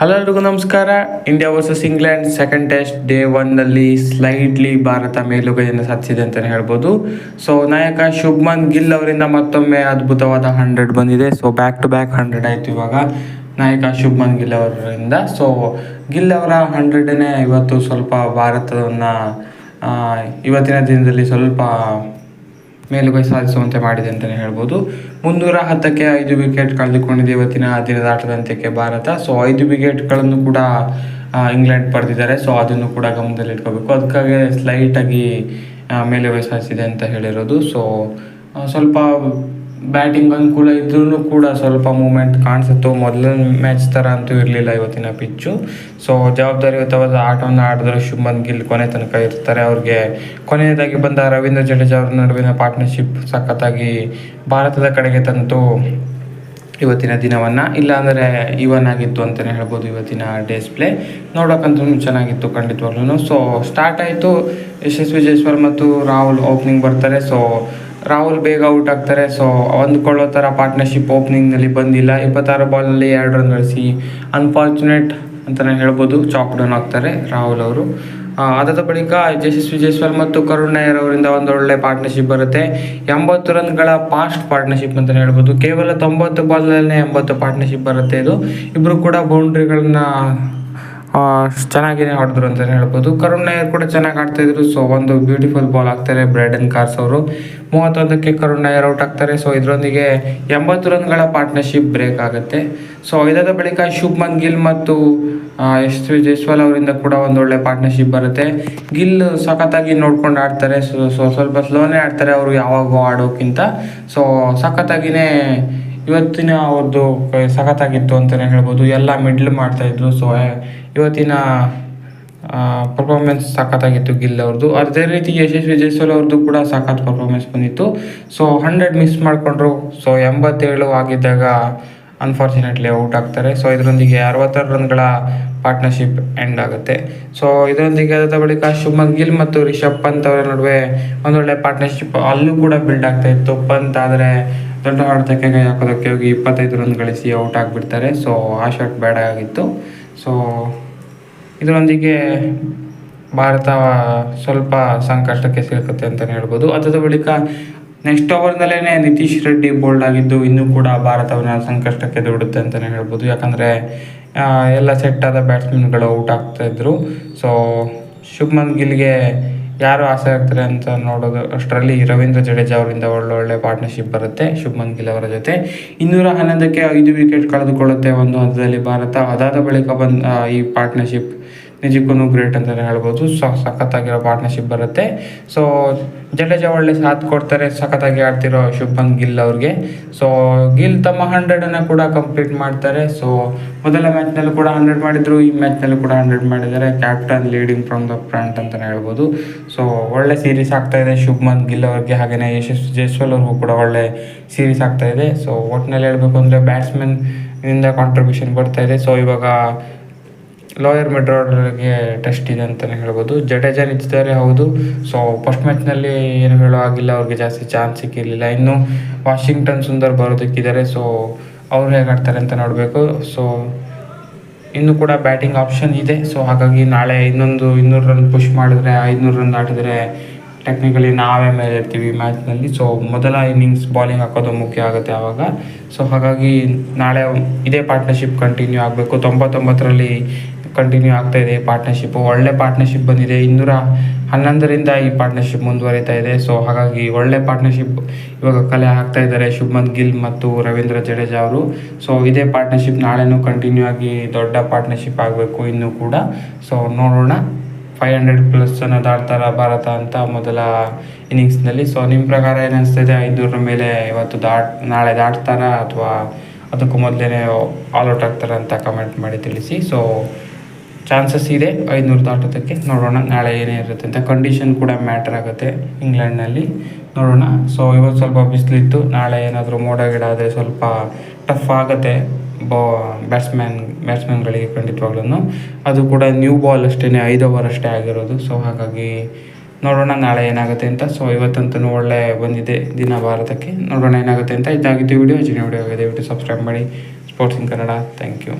Hello ನಮಸ್ಕಾರ. India versus England second test day ಒನ್ನಲ್ಲಿ slightly Bharat ಮೇಲುಗೈಯನ್ನು ಸಾಧಿಸಿದೆ ಅಂತಲೇ ಹೇಳ್ಬೋದು. ಸೊ ನಾಯಕ ಶುಭ್ಮನ್ ಗಿಲ್ ಅವರಿಂದ ಮತ್ತೊಮ್ಮೆ ಅದ್ಭುತವಾದ ಹಂಡ್ರೆಡ್ ಬಂದಿದೆ. So back to back hundred ಆಯಿತು ಇವಾಗ ನಾಯಕ ಶುಭ್ಮನ್ ಗಿಲ್ ಅವರಿಂದ. ಸೊ ಗಿಲ್ ಅವರ ಹಂಡ್ರೆಡನೇ ಇವತ್ತು ಸ್ವಲ್ಪ ಭಾರತವನ್ನು ಇವತ್ತಿನ ದಿನದಲ್ಲಿ ಸ್ವಲ್ಪ ಮೇಲುಗೈ ಸಾಧಿಸುವಂತೆ ಮಾಡಿದೆ ಅಂತಲೇ ಹೇಳ್ಬೋದು. ಮುನ್ನೂರ ಹತ್ತಕ್ಕೆ ಐದು ವಿಕೆಟ್ ಕಳೆದುಕೊಂಡಿದೆ ಇವತ್ತಿನ ದಿನದ ಆಟದ ಅಂತ್ಯಕ್ಕೆ ಭಾರತ. ಸೊ ಐದು ವಿಕೆಟ್ಗಳನ್ನು ಕೂಡ ಇಂಗ್ಲೆಂಡ್ ಪಡೆದಿದ್ದಾರೆ. ಸೊ ಅದನ್ನು ಕೂಡ ಗಮನದಲ್ಲಿ ಇಟ್ಕೋಬೇಕು. ಅದಕ್ಕಾಗಿ ಸ್ಲೈಟಾಗಿ ಮೇಲುಗೈ ಸಾಧಿಸಿದೆ ಅಂತ ಹೇಳಿರೋದು. ಸೊ ಸ್ವಲ್ಪ ಬ್ಯಾಟಿಂಗ್ ಅನುಕೂಲ ಇದ್ರೂ ಕೂಡ ಸ್ವಲ್ಪ ಮೂಮೆಂಟ್ ಕಾಣಿಸುತ್ತೋ. ಮೊದಲನೇ ಮ್ಯಾಚ್ ಥರ ಅಂತೂ ಇರಲಿಲ್ಲ ಇವತ್ತಿನ ಪಿಚ್ಚು ಸೊ ಜವಾಬ್ದಾರಿಯುತವಾದ ಆಟವನ್ನು ಆಡಿದ್ರೆ ಶುಭ್ಮನ್ ಗಿಲ್ ಕೊನೆ ತನಕ ಇರ್ತಾರೆ. ಅವ್ರಿಗೆ ಕೊನೆಯದಾಗಿ ಬಂದ ರವೀಂದ್ರ ಜಡೇಜಾ ಅವ್ರ ನಡುವಿನ ಪಾರ್ಟ್ನರ್ಶಿಪ್ ಸಖತ್ತಾಗಿ ಭಾರತದ ಕಡೆಗೆ ತಂತು ಇವತ್ತಿನ ದಿನವನ್ನು. ಇಲ್ಲಾಂದರೆ ಇವನ್ ಆಗಿತ್ತು ಅಂತಲೇ ಹೇಳ್ಬೋದು ಇವತ್ತಿನ ಡೇಸ್ ಪ್ಲೇ ನೋಡೋಕ್ಕಂತೂ ಚೆನ್ನಾಗಿತ್ತು ಖಂಡಿತವಾಗ್ಲೂ ಸೊ ಸ್ಟಾರ್ಟ್ ಆಯಿತು. ಯಶಸ್ವಿ ಜೈಸ್ವಾಲ್ ಮತ್ತು ರಾಹುಲ್ ಓಪನಿಂಗ್ ಬರ್ತಾರೆ. ಸೊ ರಾಹುಲ್ ಬೇಗ ಔಟ್ ಆಗ್ತಾರೆ. ಸೊ ಹೊಂದ್ಕೊಳ್ಳೋ ಥರ ಪಾರ್ಟ್ನರ್ಶಿಪ್ ಓಪನಿಂಗ್ನಲ್ಲಿ ಬಂದಿಲ್ಲ. ಇಪ್ಪತ್ತಾರು ಬಾಲಲ್ಲಿ ಎರಡು ರನ್ ಗಳಿಸಿ ಅನ್ಫಾರ್ಚುನೇಟ್ ಅಂತಲೇ ಹೇಳ್ಬೋದು. ಚಾಕ್ ಡೌನ್ ಆಗ್ತಾರೆ ರಾಹುಲ್ ಅವರು. ಅದಾದ ಬಳಿಕ ಯಶಸ್ವಿ ಜೈಸ್ವಾಲ್ ಮತ್ತು ಕರುಣ್ ನಾಯರ್ ಅವರಿಂದ ಒಂದು ಒಳ್ಳೆ ಪಾರ್ಟ್ನರ್ಶಿಪ್ ಬರುತ್ತೆ. ಎಂಬತ್ತು ರನ್ಗಳ ಫಾಸ್ಟ್ ಪಾರ್ಟ್ನರ್ಶಿಪ್ ಅಂತಲೇ ಹೇಳ್ಬೋದು. ಕೇವಲ ತೊಂಬತ್ತು ಬಾಲ್ನಲ್ಲೇ ಎಂಬತ್ತು ಪಾರ್ಟ್ನರ್ಶಿಪ್ ಬರುತ್ತೆ ಇದು. ಇಬ್ಬರು ಕೂಡ ಬೌಂಡ್ರಿಗಳನ್ನ ಚೆನ್ನಾಗಿನೇ ಆಡಿದ್ರು ಅಂತಲೇ ಹೇಳ್ಬೋದು. ಕರುಣ್ ನಾಯರ್ ಕೂಡ ಚೆನ್ನಾಗಿ ಆಡ್ತಾ ಇದ್ರು. ಸೊ ಒಂದು ಬ್ಯೂಟಿಫುಲ್ ಬಾಲ್ ಹಾಕ್ತಾರೆ ಬ್ರೈಡನ್ ಕಾರ್ಸ್ ಅವರು. ಮೂವತ್ತೊಂದಕ್ಕೆ ಕರುಣ್ ನಾಯರ್ ಔಟ್ ಆಗ್ತಾರೆ. ಸೊ ಇದರೊಂದಿಗೆ ಎಂಬತ್ತು ರನ್ಗಳ ಪಾರ್ಟ್ನರ್ಶಿಪ್ ಬ್ರೇಕ್ ಆಗುತ್ತೆ. ಸೊ ಇದಾದ ಬಳಿಕ ಶುಭ್ಮನ್ ಗಿಲ್ ಮತ್ತು ಯಶಸ್ವಿ ಜೈಸ್ವಾಲ್ ಅವರಿಂದ ಕೂಡ ಒಂದು ಒಳ್ಳೆ ಪಾರ್ಟ್ನರ್ಶಿಪ್ ಬರುತ್ತೆ. ಗಿಲ್ ಸಖತ್ತಾಗಿ ನೋಡ್ಕೊಂಡು ಆಡ್ತಾರೆ. ಸೊ ಸ್ವಲ್ಪ ಸ್ಲೋನೇ ಆಡ್ತಾರೆ ಅವರು ಯಾವಾಗೂ ಆಡೋಕ್ಕಿಂತ. ಸೊ ಸಖತ್ತಾಗಿನೇ ಇವತ್ತಿನ ಅವ್ರದ್ದು ಸಖತ್ತಾಗಿತ್ತು ಅಂತಲೇ ಹೇಳ್ಬೋದು. ಎಲ್ಲ ಮಿಡ್ಲ್ ಮಾಡ್ತಾಯಿದ್ರು ಸೊ ಇವತ್ತಿನ ಪರ್ಫಾರ್ಮೆನ್ಸ್ ಸಾಕತ್ತಾಗಿತ್ತು ಗಿಲ್ ಅವ್ರದ್ದು ಅದೇ ರೀತಿ ಯಶಸ್ವಿ ಜೈಸ್ವಾಲ್ ಅವ್ರದ್ದು ಕೂಡ ಸಾಕತ್ ಪರ್ಫಾರ್ಮೆನ್ಸ್ ಬಂದಿತ್ತು. ಸೊ ಹಂಡ್ರೆಡ್ ಮಿಸ್ ಮಾಡಿಕೊಂಡ್ರು. ಸೊ ಎಂಬತ್ತೇಳು ಆಗಿದ್ದಾಗ ಅನ್ಫಾರ್ಚುನೇಟ್ಲಿ ಔಟ್ ಆಗ್ತಾರೆ. ಸೊ ಇದರೊಂದಿಗೆ ಅರವತ್ತಾರು ರನ್ಗಳ ಪಾರ್ಟ್ನರ್ಶಿಪ್ ಎಂಡ್ ಆಗುತ್ತೆ. ಸೊ ಇದರೊಂದಿಗೆ ಅದಾದ ಬಳಿಕ ಶುಭ್ಮನ್ ಗಿಲ್ ಮತ್ತು ರಿಷಬ್ ಪಂತ್ ಅವರ ನಡುವೆ ಒಂದೊಳ್ಳೆ ಪಾರ್ಟ್ನರ್ಶಿಪ್ ಅಲ್ಲೂ ಕೂಡ ಬಿಲ್ಡ್ ಆಗ್ತಾ ಇತ್ತು. ಪಂತ್ ಆದರೆ ದೊಡ್ಡ ಹೊಡೆತಕ್ಕೆ ಕೈ ಹಾಕೋದಕ್ಕೆ ಹೋಗಿ ಇಪ್ಪತ್ತೈದು ರನ್ ಗಳಿಸಿ ಔಟ್ ಆಗಿಬಿಡ್ತಾರೆ. ಸೊ ಆ ಶಾಟ್ ಬೇಡ ಆಗಿತ್ತು. ಸೊ ಇದರೊಂದಿಗೆ ಭಾರತ ಸ್ವಲ್ಪ ಸಂಕಷ್ಟಕ್ಕೆ ಸಿಲುಕುತ್ತೆ ಅಂತಲೇ ಹೇಳ್ಬೋದು. ಅದಾದ ಬಳಿಕ ನೆಕ್ಸ್ಟ್ ಓವರ್ನಲ್ಲೇ ನಿತೀಶ್ ರೆಡ್ಡಿ ಬೋಲ್ಡ್ ಆಗಿದ್ದು ಇನ್ನೂ ಕೂಡ ಭಾರತವನ್ನು ಸಂಕಷ್ಟಕ್ಕೆ ದೂಡುತ್ತೆ ಅಂತಲೇ ಹೇಳ್ಬೋದು. ಯಾಕಂದರೆ ಎಲ್ಲ ಸೆಟ್ ಆದ ಬ್ಯಾಟ್ಸ್ಮನ್ಗಳು ಔಟ್ ಆಗ್ತಾ ಇದ್ರು. ಸೊ ಶುಭ್ಮನ್ ಗಿಲ್ಗೆ ಯಾರು ಆಸೆ ಆಗ್ತಾರೆ ಅಂತ ನೋಡೋದು ಅಷ್ಟರಲ್ಲಿ ರವೀಂದ್ರ ಜಡೇಜಾ ಅವರಿಂದ ಒಳ್ಳೊಳ್ಳೆ ಪಾರ್ಟ್ನರ್ಶಿಪ್ ಬರುತ್ತೆ ಶುಭ್ಮನ್ ಗಿಲ್ ಅವರ ಜೊತೆ. ಇನ್ನೂರ ಹನ್ನೊಂದಕ್ಕೆ ಐದು ವಿಕೆಟ್ ಕಳೆದುಕೊಳ್ಳುತ್ತೆ ಒಂದು ಹಂತದಲ್ಲಿ ಭಾರತ. ಅದಾದ ಬಳಿಕ ಬಂದ ಈ ಪಾರ್ಟ್ನರ್ಶಿಪ್ ನಿಜಕ್ಕೂ ಗ್ರೇಟ್ ಅಂತಲೇ ಹೇಳ್ಬೋದು. ಸೊ ಸಖತ್ತಾಗಿರೋ ಪಾರ್ಟ್ನರ್ಶಿಪ್ ಬರುತ್ತೆ. ಸೊ ಜಡೇಜ ಒಳ್ಳೆ ಸಾಥ್ ಕೊಡ್ತಾರೆ. ಸಖತ್ತಾಗಿ ಆಡ್ತಿರೋ ಶುಭ್ಮನ್ ಗಿಲ್ ಅವ್ರಿಗೆ. ಸೊ ಗಿಲ್ ತಮ್ಮ ಹಂಡ್ರೆಡನ್ನು ಕೂಡ ಕಂಪ್ಲೀಟ್ ಮಾಡ್ತಾರೆ. ಸೊ ಮೊದಲ ಮ್ಯಾಚ್ನಲ್ಲೂ ಕೂಡ ಹಂಡ್ರೆಡ್ ಮಾಡಿದ್ರು. ಈ ಮ್ಯಾಚ್ನಲ್ಲೂ ಕೂಡ ಹಂಡ್ರೆಡ್ ಮಾಡಿದ್ದಾರೆ. Captain leading from the front ಅಂತಲೇ ಹೇಳ್ಬೋದು. ಸೊ ಒಳ್ಳೆ ಸೀರೀಸ್ ಆಗ್ತಾ ಇದೆ. ಶುಭ್ಮನ್ ಗಿಲ್ ಅವ್ರಿಗೆ ಹಾಗೆಯೇ ಯಶಸ್ ಜೈಸ್ವಾಲ್ ಅವ್ರಿಗೂ ಕೂಡ ಒಳ್ಳೆ ಸೀರೀಸ್ ಆಗ್ತಾ ಇದೆ. ಸೊ ಒಟ್ಟಿನಲ್ಲಿ ಹೇಳಬೇಕು ಅಂದರೆ ಬ್ಯಾಟ್ಸ್ಮನ್ ಇಂದ ಕಾಂಟ್ರಿಬ್ಯೂಷನ್ ಬರ್ತಾ ಇದೆ. ಸೊ ಇವಾಗ ಲೋಯರ್ ಮಿಡ್ ಆರ್ಡರ್ಗೆ ಟೆಸ್ಟ್ ಇದೆ ಅಂತಲೇ ಹೇಳ್ಬೋದು. ಜಡೇಜಾ ನಿಂತಿದ್ದಾರೆ, ಹೌದು. ಸೊ ಫಸ್ಟ್ ಮ್ಯಾಚ್ನಲ್ಲಿ ಏನು ಹೇಳೋ ಆಗಿಲ್ಲ ಅವ್ರಿಗೆ ಜಾಸ್ತಿ ಚಾನ್ಸ್ ಸಿಕ್ಕಿರಲಿಲ್ಲ. ಇನ್ನು ವಾಷಿಂಗ್ಟನ್ ಸುಂದರ್ ಬರೋದಕ್ಕಿದ್ದಾರೆ ಸೊ ಅವ್ರು ಹೇಗೆ ಆಡ್ತಾರೆ ಅಂತ ನೋಡಬೇಕು. ಸೊ ಇನ್ನು ಕೂಡ ಬ್ಯಾಟಿಂಗ್ ಆಪ್ಷನ್ ಇದೆ. ಸೊ ಹಾಗಾಗಿ ನಾಳೆ ಇನ್ನೊಂದು ಇನ್ನೂರು ರನ್ ಪುಷ್ ಮಾಡಿದ್ರೆ ಐನೂರು ರನ್ ಆಡಿದ್ರೆ ಟೆಕ್ನಿಕಲಿ ನಾವೇ ಮೇಲೆ ಇರ್ತೀವಿ ಮ್ಯಾಚ್ನಲ್ಲಿ ಸೊ ಮೊದಲ ಇನ್ನಿಂಗ್ಸ್ ಬಾಲಿಂಗ್ ಹಾಕೋದು ಮುಖ್ಯ ಆಗುತ್ತೆ ಆವಾಗ. ಸೊ ಹಾಗಾಗಿ ನಾಳೆ ಇದೇ ಪಾರ್ಟ್ನರ್ಶಿಪ್ ಕಂಟಿನ್ಯೂ ಆಗಬೇಕು. ತೊಂಬತ್ತೊಂಬತ್ತರಲ್ಲಿ ಕಂಟಿನ್ಯೂ ಆಗ್ತಾ ಇದೆ ಪಾರ್ಟ್ನರ್ಶಿಪ್ ಒಳ್ಳೆ ಪಾರ್ಟ್ನರ್ಶಿಪ್ ಬಂದಿದೆ. ಇನ್ನೂರ ಹನ್ನೊಂದರಿಂದ ಈ ಪಾರ್ಟ್ನರ್ಶಿಪ್ ಮುಂದುವರಿತಾ ಇದೆ. ಸೊ ಹಾಗಾಗಿ ಒಳ್ಳೆ ಪಾರ್ಟ್ನರ್ಶಿಪ್ ಇವಾಗ ಕಲೆ ಹಾಕ್ತಾ ಇದ್ದಾರೆ ಶುಭ್ಮನ್ ಗಿಲ್ ಮತ್ತು ರವೀಂದ್ರ ಜಡೇಜಾ ಅವರು. ಸೊ ಇದೇ ಪಾರ್ಟ್ನರ್ಶಿಪ್ ನಾಳೆನೂ ಕಂಟಿನ್ಯೂ ಆಗಿ ದೊಡ್ಡ ಪಾರ್ಟ್ನರ್ಶಿಪ್ ಆಗಬೇಕು ಇನ್ನೂ ಕೂಡ. ಸೊ ನೋಡೋಣ. ಫೈವ್ ಹಂಡ್ರೆಡ್ ಪ್ಲಸ್ ಜನ ದಾಡ್ತಾರ ಭಾರತ ಅಂತ ಮೊದಲ ಇನ್ನಿಂಗ್ಸ್ನಲ್ಲಿ ಸೊ ನಿಮ್ಮ ಪ್ರಕಾರ ಏನು ಅನಿಸ್ತಿದೆ? ಐದುನೂರ ಮೇಲೆ ಇವತ್ತು ದಾಟ್ ನಾಳೆ ದಾಟ್ತಾರಾ ಅಥವಾ ಅದಕ್ಕೂ ಮೊದಲೇ ಔಟ್ ಆಗ್ತಾರ ಅಂತ ಕಮೆಂಟ್ ಮಾಡಿ ತಿಳಿಸಿ. ಸೊ ಚಾನ್ಸಸ್ ಇದೆ ಐದುನೂರು ದಾಟೋದಕ್ಕೆ. ನೋಡೋಣ, ನಾಳೆ ಏನೇ ಇರುತ್ತೆ ಅಂತ. ಕಂಡೀಷನ್ ಕೂಡ ಮ್ಯಾಟರ್ ಆಗುತ್ತೆ ಇಂಗ್ಲೆಂಡ್ನಲ್ಲಿ. ನೋಡೋಣ. ಸೊ ಇವತ್ತು ಸ್ವಲ್ಪ ಬಿಸಿಲಿತ್ತು. ನಾಳೆ ಏನಾದರೂ ಮೋಡ ಗಿಡ ಆದರೆ ಸ್ವಲ್ಪ ಟಫ್ ಆಗುತ್ತೆ. ಬಾ ಬ್ಯಾಟ್ಸ್ಮ್ಯಾನ್ ಬ್ಯಾಟ್ಸ್ಮ್ಯಾನ್ಗಳಿಗೆ ಖಂಡಿತವಾಗ್ಲೂ ಅದು ಕೂಡ ನ್ಯೂ ಬಾಲ್ ಅಷ್ಟೇ ಐದು ಓವರ್ ಅಷ್ಟೇ ಆಗಿರೋದು. ಸೊ ಹಾಗಾಗಿ ನೋಡೋಣ, ನಾಳೆ ಏನಾಗುತ್ತೆ ಅಂತ. ಸೊ ಇವತ್ತಂತೂ ಒಳ್ಳೆ ಬಂದಿದೆ ದಿನ ಭಾರತಕ್ಕೆ. ನೋಡೋಣ ಏನಾಗುತ್ತೆ ಅಂತ. ಇದಾಗಿದ್ದು ವಿಡಿಯೋ. ವಿಡಿಯೋ ಆಗಿದೆ, ದಯವಿಟ್ಟು ಸಬ್ಸ್ಕ್ರೈಬ್ ಮಾಡಿ. Sports in Kannada thank you